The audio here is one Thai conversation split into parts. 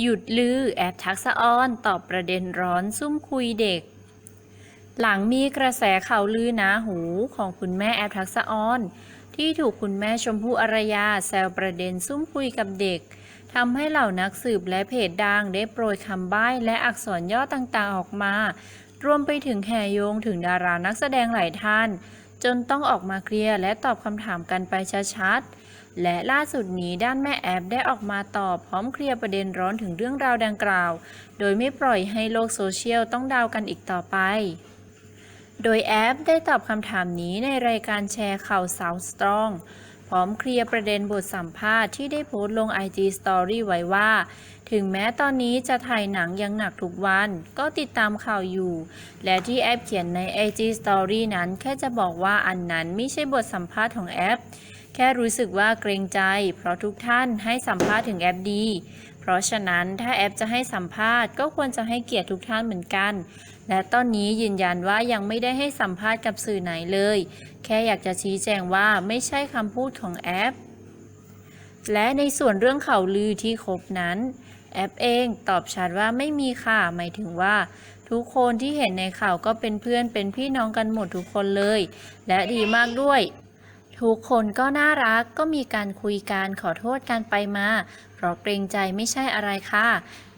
หยุดลือแอบทักษะออนตอบประเด็นร้อนซุ่มคุยเด็ก หลังมีกระแสข่าวลือหนาหูของคุณแม่แอบทักษะออน ที่ถูกคุณแม่ชมพู่อารยาแซวประเด็นซุ่มคุยกับเด็กทำให้เหล่านักสืบและเพจดังได้โปรยคำใบ้และอักษรย่อต่างๆออกมา รวมไปถึงแห่โยงถึงดารานักแสดงหลายท่าน จนต้องออกมาเคลียร์และตอบคำถามกันไปชัดๆ และล่าสุดนี้ด้านแม่แอบได้ออกมาตอบพร้อมเคลียร์ประเด็นร้อนถึงเรื่องราวดังกล่าว โดยไม่ปล่อยให้โลกโซเชียลต้องดาวกันอีกต่อไป โดยแอปได้ตอบคำถามนี้ในรายการแชร์ข่าวสาวสตรอง พร้อมเคลียร์ประเด็นบทสัมภาษณ์ที่ได้โพสต์ลง IG Story ไว้ว่า ถึงแม้ตอนนี้จะถ่ายหนังยังหนักทุกวัน ก็ติดตามข่าวอยู่ และที่แอปเขียนใน IG Story นั้นแค่จะบอกว่าอันนั้นไม่ใช่บทสัมภาษณ์ของแอป แค่รู้สึกว่าเกรงใจ เพราะทุกท่านให้สัมภาษณ์ถึงแอปดี เพราะฉะนั้นถ้าแอปจะให้สัมภาษณ์ก็ควรจะให้เกียรติทุกท่านเหมือนกัน และตอนนี้ยืนยันว่ายังไม่ได้ให้สัมภาษณ์กับสื่อไหนเลย แค่อยากจะชี้แจงว่าไม่ใช่คำพูดของแอป และในส่วนเรื่องข่าวลือที่คบนั้นแอปเองตอบชัดว่าไม่มีค่ะ หมายถึงว่า ทุกคนที่เห็นในข่าวก็เป็นเพื่อนเป็นพี่น้องกันหมดทุกคนเลย และดีมากด้วย ทุกคนก็น่ารักก็มีการคุยกันขอโทษกันไปมา เพราะเกรงใจไม่ใช่อะไรค่ะ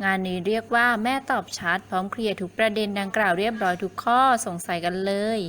งานนี้เรียกว่าแม่ตอบชัดพร้อมเคลียร์ทุกประเด็นดังกล่าวเรียบร้อยทุกข้อสงสัยกันเลย